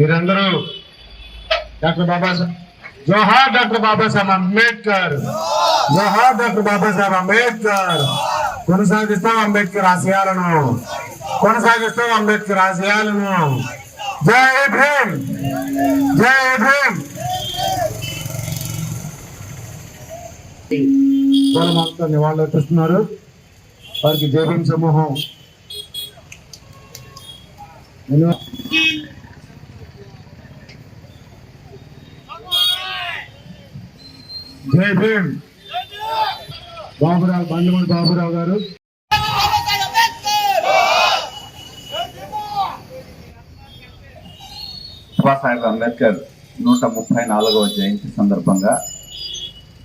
మీరందరూ డాక్టర్ బాబాసాహెబ్ జోహార్ డాక్టర్ బాబాసాహెబ్ అంబేద్కర్. జోహార్ డాక్టర్ బాబాసాహెబ్ అంబేద్కర్. కొనసాగిస్తాం అంబేద్కర్ ఆశయాలను. కొనసాగిస్తాం అంబేద్కర్ ఆశయాలను. జై భీమ్! జై భీమ్! పూలమాలతో నివాళులు అర్పిస్తున్నారు. వారికి జై భీమ్ సమూహం. జై భీమ్. బాబురావు బండ్లమూడి బాబురావు గారు. బాబాసాహెబ్ అంబేద్కర్ నూట ముప్పై నాలుగవ జయంతి సందర్భంగా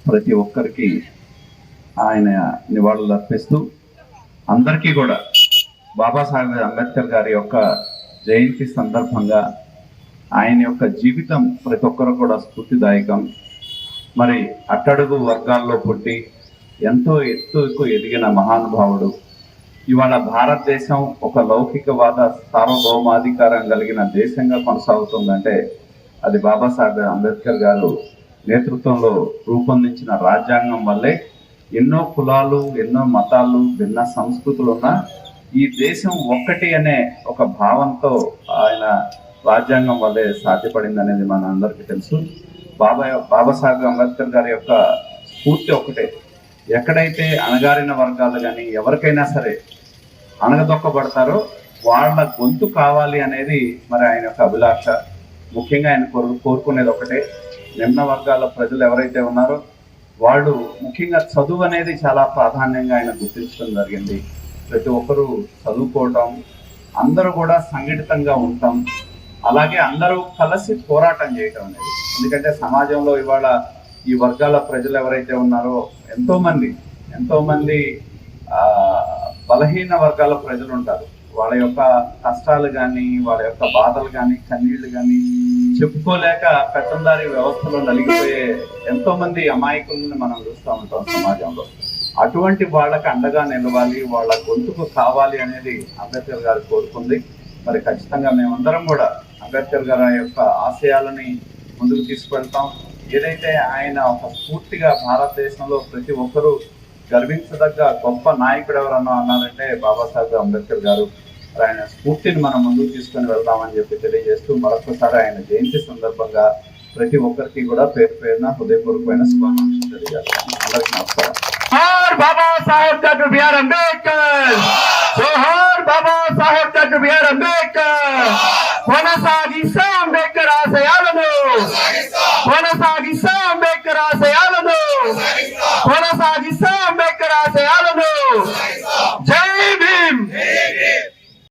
ప్రతి ఒక్కరికి ఆయన నివాళులు అర్పిస్తూ అందరికీ కూడా బాబాసాహెబ్ అంబేద్కర్ గారి యొక్క జయంతి సందర్భంగా ఆయన యొక్క జీవితం ప్రతి ఒక్కరు కూడా స్ఫూర్తిదాయకం. మరి అట్టడుగు వర్గాల్లో పుట్టి ఎంతో ఎత్తుకు ఎదిగిన మహానుభావుడు. ఇవాళ భారతదేశం ఒక లౌకికవాద సార్వభౌమాధికారం కలిగిన దేశంగా కొనసాగుతుందంటే అది బాబాసాహెబ్ అంబేద్కర్ గారు నేతృత్వంలో రూపొందించిన రాజ్యాంగం వల్లే ఎన్నో కులాలు ఎన్నో మతాలు భిన్న సంస్కృతులు ఉన్న ఈ దేశం ఒక్కటి అనే ఒక భావంతో ఆయన రాజ్యాంగం వల్లే సాధ్యపడింది అనేది మన అందరికీ తెలుసు. బాబా బాబాసాహెబ్ అంబేద్కర్ గారి యొక్క స్ఫూర్తి ఒకటే ఎక్కడైతే అణగారిన వర్గాలు కానీ ఎవరికైనా సరే అణగదొక్కబడతారో వాళ్ళ గొంతు కావాలి అనేది మరి ఆయన యొక్క అభిలాష. ముఖ్యంగా ఆయన కోరు కోరుకునేది ఒకటే నిమ్న వర్గాల ప్రజలు ఎవరైతే ఉన్నారో వాళ్ళు ముఖ్యంగా చదువు అనేది చాలా ప్రాధాన్యంగా ఆయన గుర్తించడం జరిగింది. ప్రతి ఒక్కరూ చదువుకోవటం అందరూ కూడా సంఘటితంగా ఉంటాం అలాగే అందరూ కలిసి పోరాటం చేయటం అనేది. ఎందుకంటే సమాజంలో ఇవాళ ఈ వర్గాల ప్రజలు ఎవరైతే ఉన్నారో ఎంతోమంది ఎంతోమంది బలహీన వర్గాల ప్రజలు ఉంటారు. వాళ్ళ యొక్క కష్టాలు కానీ వాళ్ళ యొక్క బాధలు కానీ కన్నీళ్ళు కానీ చెప్పుకోలేక పెత్తందారి వ్యవస్థలో నలిగిపోయే ఎంతో మంది అమాయకులను మనం చూస్తూ ఉంటాం సమాజంలో. అటువంటి వాళ్ళకు అండగా నిలవాలి వాళ్ళ గొంతుకు కావాలి అనేది అంబేద్కర్ గారు కోరుకుంది. మరి ఖచ్చితంగా మేమందరం కూడా అంబేద్కర్ గారి యొక్క ఆశయాలని ముందుకు తీసుకెళ్తాం ఏదైతే ఆయన ఒక స్ఫూర్తిగా భారతదేశంలో ప్రతి ఒక్కరూ గర్వించదగ్గ గొప్ప నాయకుడు ఎవరన్నా అన్నారంటే బాబాసాహెబ్ అంబేద్కర్ గారు. ఆయన స్ఫూర్తిని మనం ముందుకు తీసుకొని వెళ్దామని చెప్పి తెలియజేస్తూ మరొకసారి ఆయన జయంతి సందర్భంగా ప్రతి ఒక్కరికి కూడా పేరు పేరున హృదయపూర్వకమైన శుభాకాంక్షలు తెలియజేస్తాను అందరికీ నమస్కారం. Baba Saheb doctor B R Ambedkar! జోహార్ Baba Saheb doctor B R Ambedkar! passar de